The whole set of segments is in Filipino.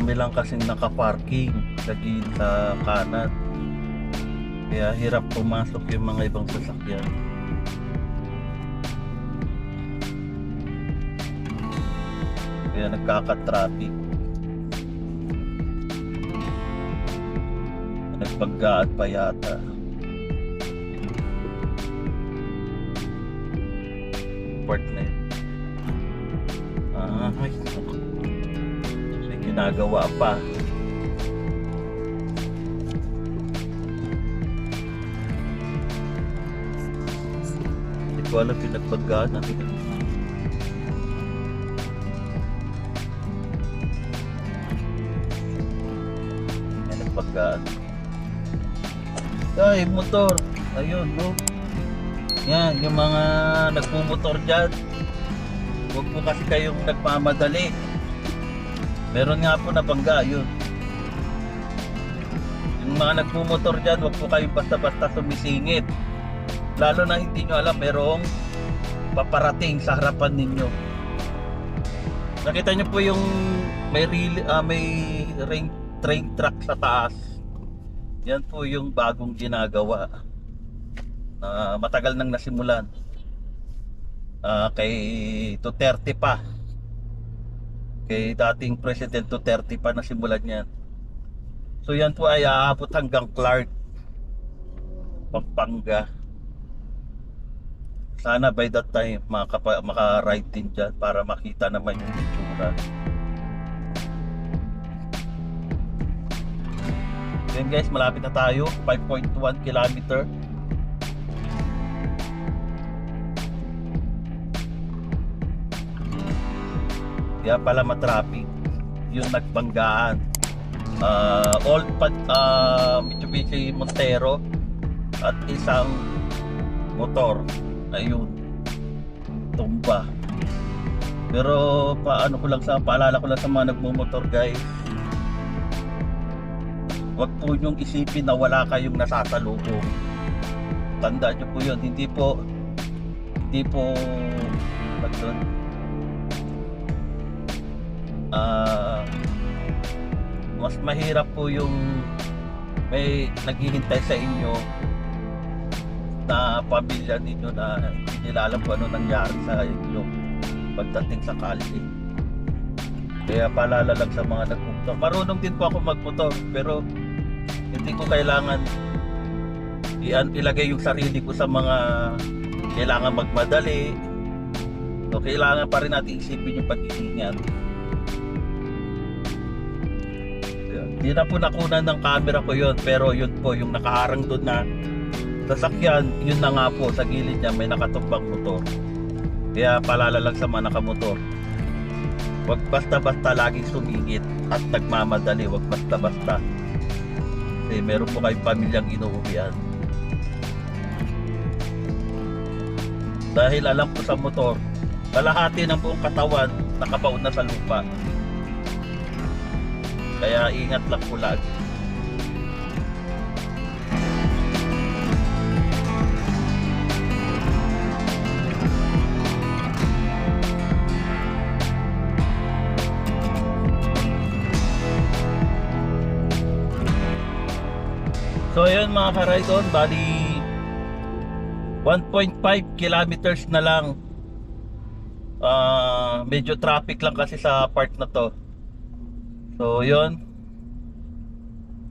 Dami lang kasing nakaparking sa sa kanan. Kaya hirap pumasok yung mga ibang sasakyan. Kaya nagkaka-traffic. Nagpaggaan pa yata. Ginagawa pa. Hindi ko alam pinagpaggaan natin. May nagpaggaan. Ay, motor. Ayun, no? Yan, yung mga nagmumotor dyan. Huwag po kasi kayong nagmamadali. Meron nga po na bangga, yun. Yung mga nagmumotor dyan, huwag po kayong basta-basta sumisingit. Lalo na hindi nyo alam, merong paparating sa harapan ninyo. Nakita nyo po yung may, reel- ah, may rain, train track sa taas. Yan po yung bagong ginagawa na matagal nang nasimulan. Ah, kay Duterte pa. Kay dating President Duterte pa nasimulan yan. So yan po ay aabot hanggang Clark, Pampanga. Sana by that time makaka maka-ride din dyan para makita naman yung itsura. Then guys, malapit na tayo. 5.1 kilometer. Kaya pala matraffic yung nagbanggaan. Ah, old pad ah, Mitsubishi Montero at isang motor. Ayun. Tumba. Pero paano ko lang sa paalala ko lang sa mga nagmumotor guys. Huwag po niyong isipin na wala kayong nasasalubong. Tandaan niyo po yun. Hindi po hindi po ano ah mas mahirap po yung may naghihintay sa inyo na pamilya ninyo na hindi nila ano nangyari sa inyo pagdating sa kalye. Kaya paalala lang sa mga nagmumotor. Marunong din po ako magmotor pero hindi ko kailangan ilagay yung sarili ko sa mga kailangan magmadali o kailangan pa rin natin isipin yung pag-iingat. Hindi na po nakunan ng camera ko yon pero yun po yung nakaharang doon na sasakyan, yun na nga po sa gilid niya may nakatumbang motor. Kaya palala lang sa mga nakamotor. Huwag basta-basta laging sumingit at nagmamadali, huwag basta-basta. Kasi meron po kayong pamilyang inuuwian. Dahil alam ko sa motor, kalahati ng buong katawan nakabaon na sa lupa. Kaya ingat lang po lagi. So ayun mga karaydon, bali 1.5 kilometers na lang. Ah, medyo traffic lang kasi sa part na to. So yun.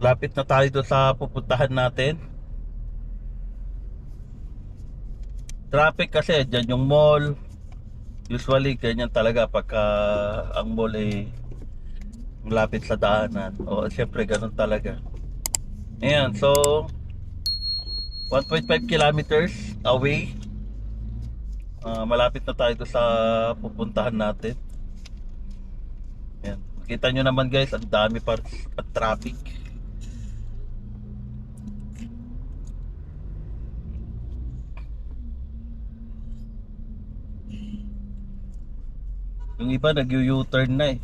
Lapit na tayo doon sa pupuntahan natin. Traffic kasi dyan yung mall. Usually ganyan talaga pagka ang mall ay malapit sa daanan. O syempre ganun talaga. Ayan, so 1.5 kilometers away. Ah, malapit na tayo sa pupuntahan natin. Kita nyo naman guys, ang dami pa at traffic. Yung iba nag-U-turn na eh.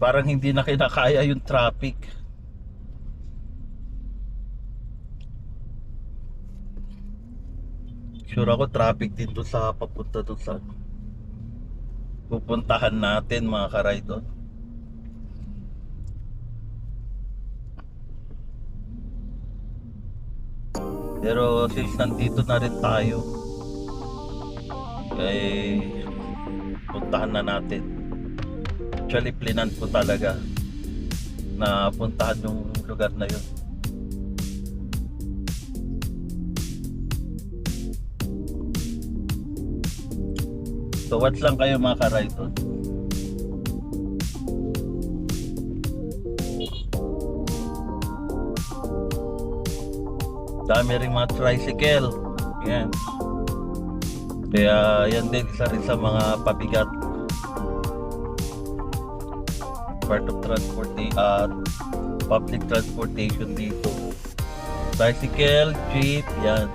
Parang hindi na kinakaya yung traffic. Sure ako traffic din doon sa papunta doon sa ano. Pupuntahan natin mga karaydon. Pero since nandito na rin tayo, ay puntahan na natin. Actually, plinan ko talaga na puntahan yung lugar na yun. So, watch lang kayo mga ka-ride Dami ring mga tricycle. Yan. Kaya yan din isa rin sa mga pabigat part of transportation uh, public transportation dito. Bicycle, jeep, yan.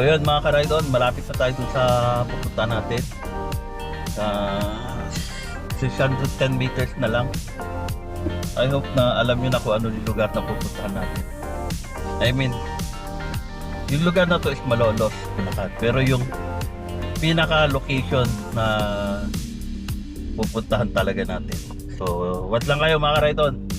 So yun mga ka-ride-on, malapit na tayo sa pupunta natin. Uh, 610 meters na lang. I hope na alam nyo na kung ano yung lugar na pupuntahan natin. I mean, yung lugar na to is Malolos, Bulacan. Pero yung pinaka-location na pupuntahan talaga natin. So, what lang kayo mga ka-ride-on?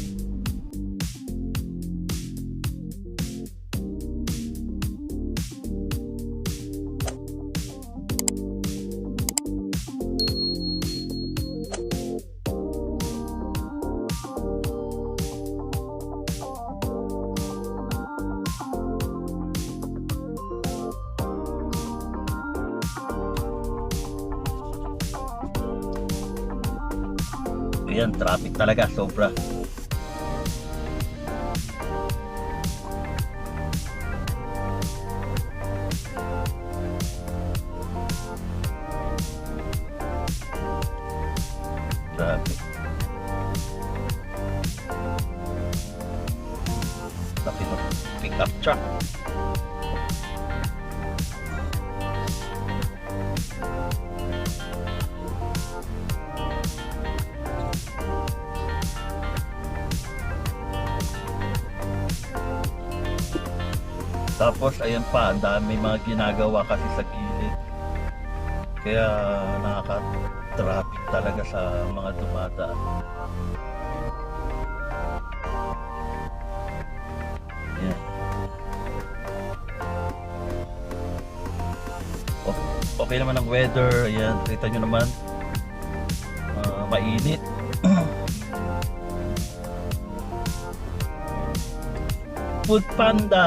Ayan, traffic talaga, sobra. Tapos ayan pa, dami mga ginagawa kasi sa gilid. Kaya nakaka-traffic talaga sa mga dumadaan. Ayan. O- Okay naman ang weather. Ayan, kita nyo naman. Ah, mainit. Food Panda.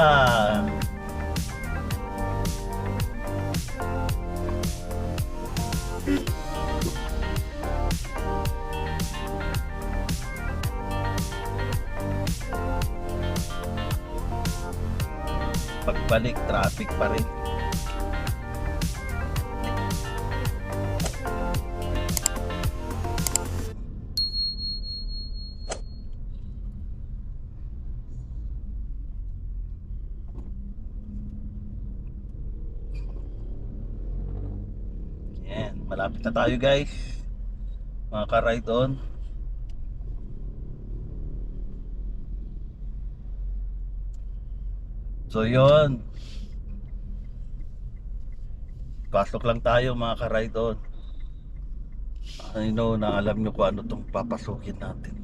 Pagbalik, traffic pa rin. Yan, malapit na tayo guys. Mga ka-ride on. So yon. Pasok lang tayo mga ka-ride. I know na alam nyo kung ano tong papasukin natin.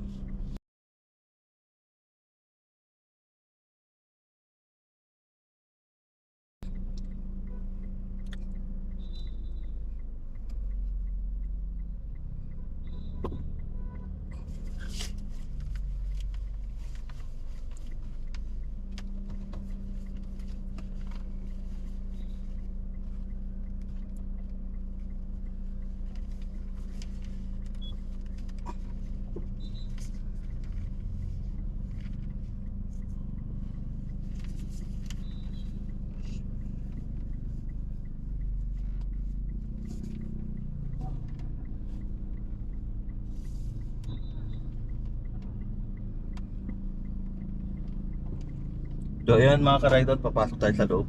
So ayan mga ka-ride on, papasok tayo sa loob.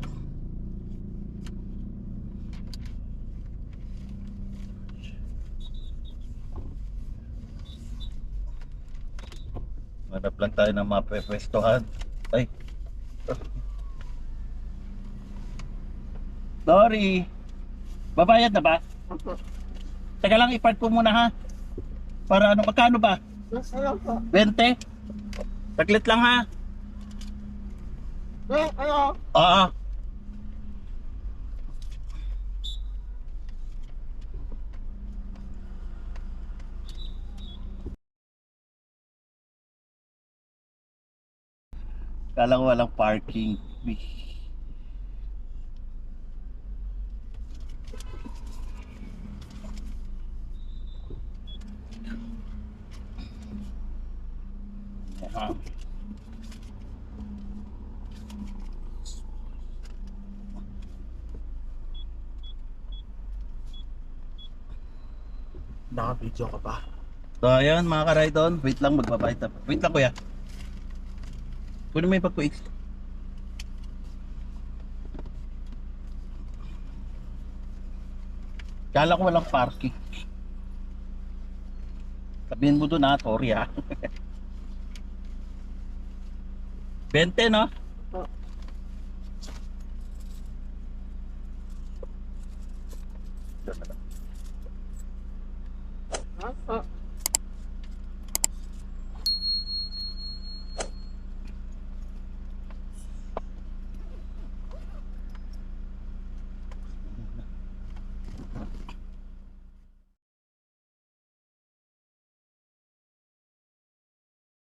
Hanap lang tayo ng mapepwestohan. Ay. Sorry. Babayad na ba? Opo. Teka lang, ipart ko muna ha. Para ano, magkano ba? Masaya po. 20? Saglit lang ha. Eh, ano? Oo. Kala ko walang parking. Naka-video ka pa. So ayun mga ka-ride-on, wait lang magbabayad na. Wait lang kuya. Kunin mo yung pag Kala ko walang parking. Sabihin mo doon ha, sorry ha. 20 no?